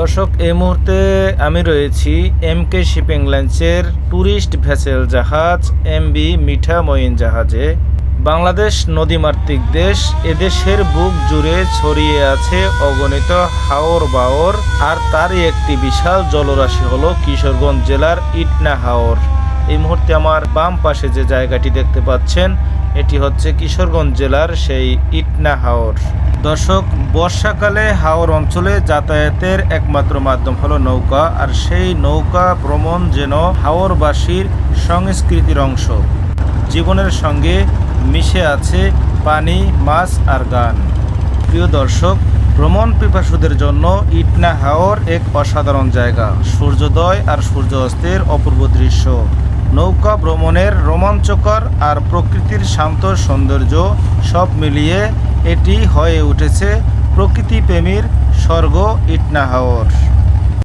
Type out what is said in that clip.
দর্শক, এই মুহূর্তে আমি রয়েছি এম কে শিপিং লাইন্সের ট্যুরিস্ট ভেসেল জাহাজ এম বি মিঠা মঈন জাহাজে। বাংলাদেশ নদীমাতৃক দেশ, এদেশের বুক জুড়ে ছড়িয়ে আছে অগণিত হাওর বাওর, আর তারই একটি বিশাল জলরাশি হলো কিশোরগঞ্জ জেলার ইটনা হাওর। এই মুহূর্তে আমার বাম পাশে যে জায়গাটি দেখতে পাচ্ছেন, এটি হচ্ছে কিশোরগঞ্জ জেলার সেই ইটনা হাওর। দর্শক, বর্ষাকালে হাওর অঞ্চলে যাতায়াতের একমাত্র মাধ্যম হলো নৌকা, আর সেই নৌকা ভ্রমণ যেন হাওরবাসীর সংস্কৃতির অংশ। জীবনের সঙ্গে মিশে আছে পানি, মাছ আর গান। প্রিয় দর্শক, ভ্রমণ পিপাসুদের জন্য ইটনা হাওর এক অসাধারণ জায়গা। সূর্যোদয় আর সূর্য অস্তের অপূর্ব দৃশ্য। নৌকা ভ্রমণের রোমাঞ্চকর আর প্রকৃতির শান্ত সৌন্দর্য সব মিলিয়ে এটি হয়ে উঠেছে প্রকৃতিপ্রেমীর স্বর্গ ইটনা হাওর